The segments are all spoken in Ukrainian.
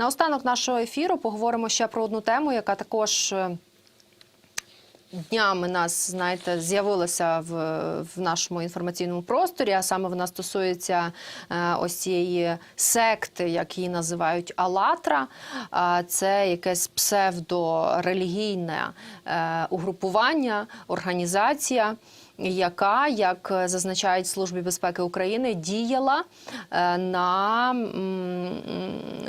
Наостанок нашого ефіру поговоримо ще про одну тему, яка також. е, Днями нас, знаєте, з'явилася в, в нашому інформаційному просторі, а саме вона стосується е, ось цієї секти, як її називають Алатра. А це якесь псевдорелігійне е, угрупування, організація. Яка, як зазначають Службі безпеки України, діяла е, на,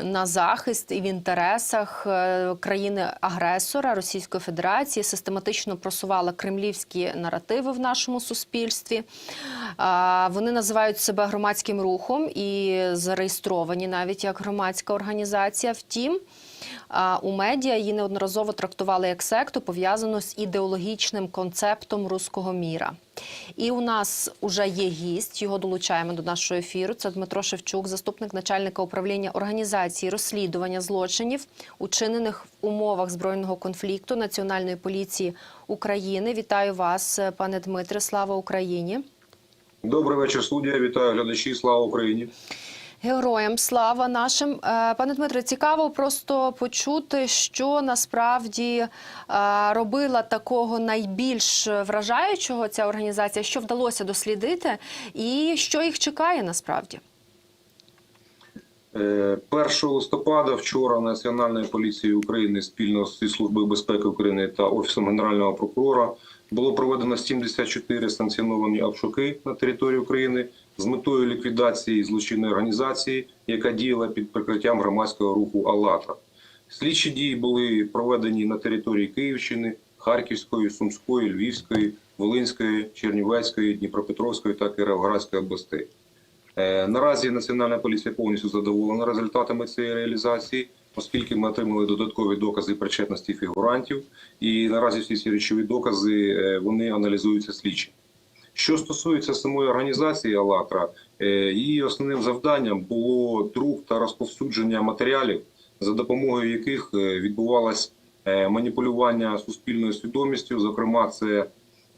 на захист і в інтересах е, країни-агресора Російської Федерації, систематично просувала кремлівські наративи в нашому суспільстві. Вони називають себе громадським рухом і зареєстровані навіть як громадська організація. Втім, у медіа її неодноразово трактували як секту, пов'язану з ідеологічним концептом руського міра. І у нас вже є гість. Його долучаємо до нашого ефіру. Це Дмитро Шевчук, заступник начальника управління організації розслідування злочинів, учинених в умовах збройного конфлікту Національної поліції України. Вітаю вас, пане Дмитре. Слава Україні! Добрий вечір, студія. Вітаю глядачі. Слава Україні. Героям слава нашим Е, пане Дмитре, цікаво просто почути, що насправді е, робила такого найбільш вражаючого ця організація, що вдалося дослідити, і що їх чекає насправді. Е, 1 листопада вчора Національної поліції України спільно зі Службою безпеки України та Офісом Генерального прокурора було проведено 74 санкціоновані обшуки на території України з метою ліквідації злочинної організації, яка діяла під прикриттям громадського руху «АЛЛАТРА». Слідчі дії були проведені на території Київщини, Харківської, Сумської, Львівської, Волинської, Чернівецької, Дніпропетровської та Кіровоградської областей. Е, Наразі Національна поліція повністю задоволена результатами цієї реалізації, оскільки ми отримали додаткові докази причетності фігурантів, і наразі всі ці речові докази е, вони аналізуються слідчі. Що стосується самої організації «АЛЛАТРА», е, її основним завданням було друк та розповсюдження матеріалів, за допомогою яких е, відбувалось маніпулювання суспільною свідомістю, зокрема, це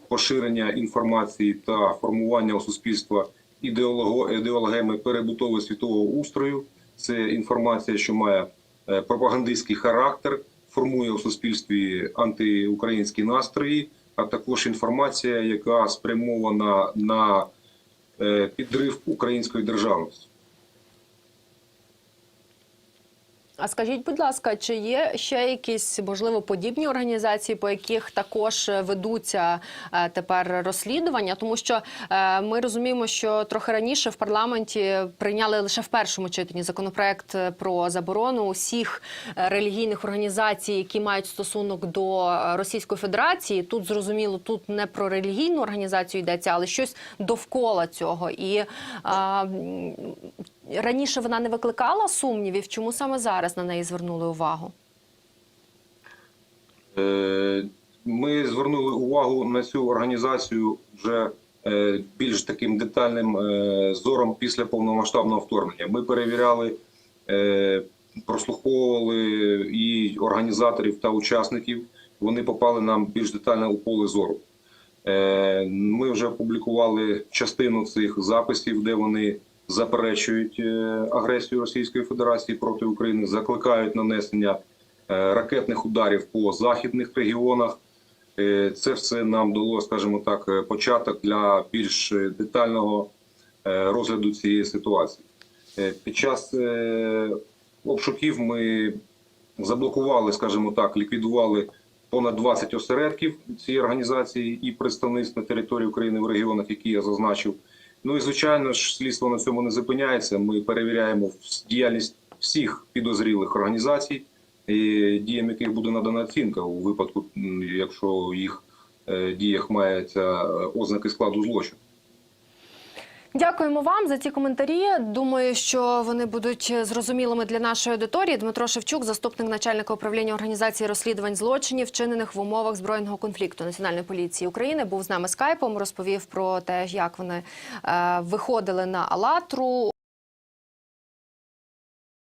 поширення інформації та формування у суспільства ідеологеми перебудови світового устрою. Це інформація, що має пропагандистський характер, формує у суспільстві антиукраїнські настрої, а також інформація, яка спрямована на е, підрив української державності. А скажіть, будь ласка, чи є ще якісь можливо подібні організації, по яких також е, ведуться е, тепер розслідування? Тому що е, ми розуміємо, що трохи раніше в парламенті прийняли лише в першому читанні законопроект про заборону усіх релігійних організацій, які мають стосунок до Російської Федерації. Тут зрозуміло, тут не про релігійну організацію йдеться, але щось довкола цього. І раніше вона не викликала сумнівів, чому саме зараз на неї звернули увагу? Е, Ми звернули увагу на цю організацію вже е, більш таким детальним е, зором після повномасштабного вторгнення. Ми перевіряли, прослуховували і організаторів та учасників. Вони попали нам більш детально у поле зору. Ми вже опублікували частину цих записів, де вони заперечують е, агресію Російської Федерації проти України, закликають нанесення е, ракетних ударів по західних регіонах. Е, Це все нам дало, скажімо так, початок для більш детального розгляду цієї ситуації. Під час обшуків ми заблокували, скажімо так, ліквідували понад 20 осередків цієї організації і представництв на території України в регіонах, які я зазначив. Ну і звичайно ж, слідство на цьому не зупиняється. Ми перевіряємо діяльність всіх підозрілих організацій, діям яких буде надана оцінка у випадку, якщо їх е, діях мається е, ознаки складу злочину. Дякуємо вам за ці коментарі. Думаю, що вони будуть зрозумілими для нашої аудиторії. Дмитро Шевчук, заступник начальника управління організації розслідувань злочинів, вчинених в умовах збройного конфлікту Національної поліції України, був з нами скайпом. Розповів про те, як вони е, виходили на Алатру.